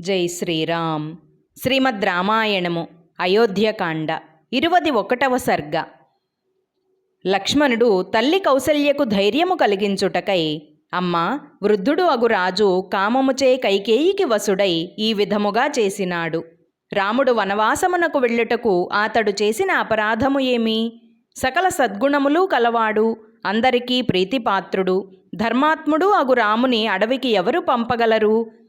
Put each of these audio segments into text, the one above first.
జై శ్రీరామ్. శ్రీమద్ రామాయణము అయోధ్యకాండ ఇరువది ఒకటవ సర్గ. లక్ష్మణుడు తల్లి కౌసల్యకు ధైర్యము కలిగించుటకై అమ్మ వృద్ధుడు అగు రాజు కామముచే కైకేయికి వసుడై ఈ విధముగా చేసినాడు. రాముడు వనవాసమునకు వెళ్ళుటకు అతడు చేసిన అపరాధము ఏమి? సకల సద్గుణములు కలవాడు అందరికీ ప్రీతిపాత్రుడు ధర్మాత్ముడు అగు రాముని అడవికి ఎవరు పంపగలరు?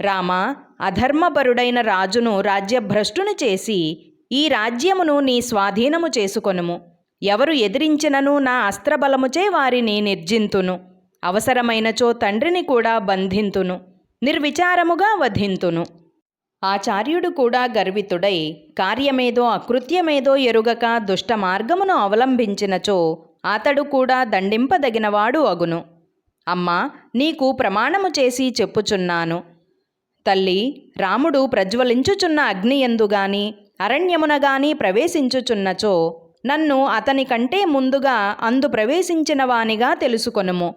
రామ అధర్మపరుడైన రాజును రాజ్యభ్రష్టును చేసి ఈ రాజ్యమును నీ స్వాధీనము చేసుకొనుము. ఎవరు ఎదిరించినను నా అస్త్రబలముచే వారిని నిర్జింతును. అవసరమైనచో తండ్రిని కూడా బంధింతును. నిర్విచారముగా వధింతును. ఆచార్యుడు కూడా గర్వితుడై కార్యమేదో అకృత్యమేదో ఎరుగక దుష్ట మార్గమును అవలంబించినచో అతడు కూడా దండింపదగినవాడు అగును. అమ్మా నీకు ప్రమాణము చేసి చెప్పుచున్నాను. తల్లి రాముడు ప్రజ్వలించుచున్న అగ్ని ఎందుగాని అరణ్యమున గాని ప్రవేశించుచున్నచో నన్ను అతని కంటే ముందుగా అందు ప్రవేశించిన వానిగా తెలుసుకొనుము.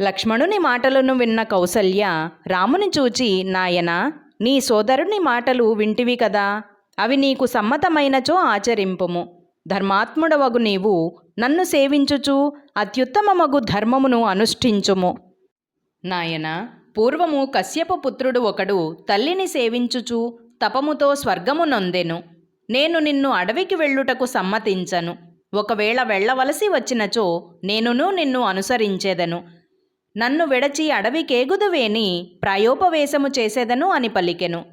లక్ష్మణుని మాటలను విన్న కౌసల్య రాముని చూచి నాయనా నీ సోదరుని మాటలు వింటివి కదా అవి నీకు సమ్మతమైనచో ఆచరింపుము. ధర్మాత్ముడవగు నీవు నన్ను సేవించుచు అత్యుత్తమమగు ధర్మమును అనుష్ఠించుము. నాయనా పూర్వము కశ్యప పుత్రుడు ఒకడు తల్లిని సేవించుచు తపముతో స్వర్గము నొందెను. నేను నిన్ను అడవికి వెళ్ళుటకు సమ్మతించను. ఒకవేళ వెళ్ళవలసి వచ్చినచో నేనును నిన్ను అనుసరించేదను. నన్ను విడచి అడవికేగుదువేని ప్రాయోపవేశము చేసేదను అని పలికెను.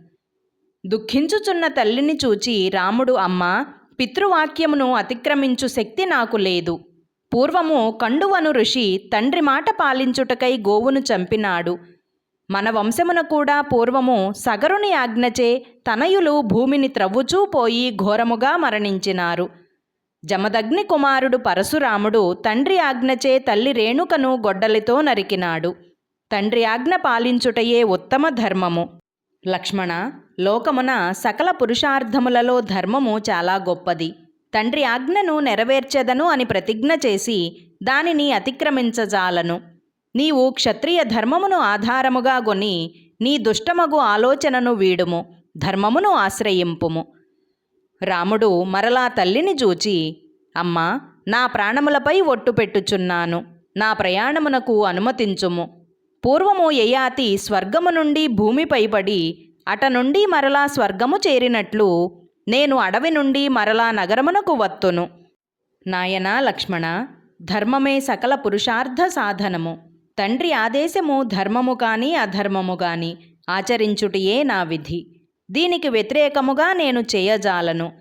దుఃఖించుచున్న తల్లిని చూచి రాముడు అమ్మ పితృవాక్యమును అతిక్రమించు శక్తి నాకు లేదు. పూర్వము కండువను ఋషి తండ్రి మాట పాలించుటకై గోవును చంపినాడు. మన వంశమున కూడా పూర్వము సగరుని ఆజ్ఞచే తనయులు భూమిని త్రవ్వుచూ పోయి ఘోరముగా మరణించినారు. జమదగ్ని కుమారుడు పరశురాముడు తండ్రి ఆజ్ఞచే తల్లి రేణుకను గొడ్డలితో నరికినాడు. తండ్రి ఆజ్ఞ పాలించుటయే ఉత్తమ ధర్మము. లక్ష్మణ లోకమున సకల పురుషార్థములలో ధర్మము చాలా గొప్పది. తండ్రి ఆజ్ఞను నెరవేర్చెదను అని ప్రతిజ్ఞ చేసి దానిని అతిక్రమించజాలను. నీవు క్షత్రియ ధర్మమును ఆధారముగా గొని నీ దుష్టమగు ఆలోచనను వీడుము ధర్మమును ఆశ్రయింపుము. రాముడు మరలా తల్లిని చూచి అమ్మా నా ప్రాణములపై ఒట్టు పెట్టుచున్నాను నా ప్రయాణమునకు అనుమతించుము. పూర్వము యయాతి స్వర్గము నుండి భూమిపై పడి అట నుండి మరలా స్వర్గము చేరినట్లు నేను అడవి నుండి మరలా నగరమునకు వత్తును. నాయనా లక్ష్మణ ధర్మమే సకల పురుషార్థ సాధనము. తండ్రి ఆదేశము ధర్మము కాని అధర్మము కానీ ఆచరించుటియే నా విధి. దీనికి వ్యతిరేకముగా నేను చేయజాలను.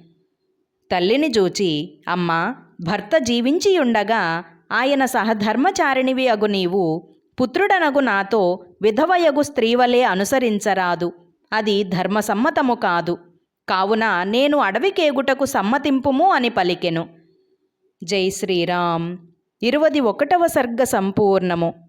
తల్లిని చూచి అమ్మా భర్త జీవించియుండగా ఆయన సహధర్మచారిణివి అగు నీవు పుత్రుడనగు నాతో విధవయగు స్త్రీవలే అనుసరించరాదు. అది ధర్మసమ్మతము కాదు. కావున నేను అడవికేగుటకు సమ్మతింపుము అని పలికెను. జై శ్రీరామ్. ఇరువది ఒకటవ సర్గ సంపూర్ణము.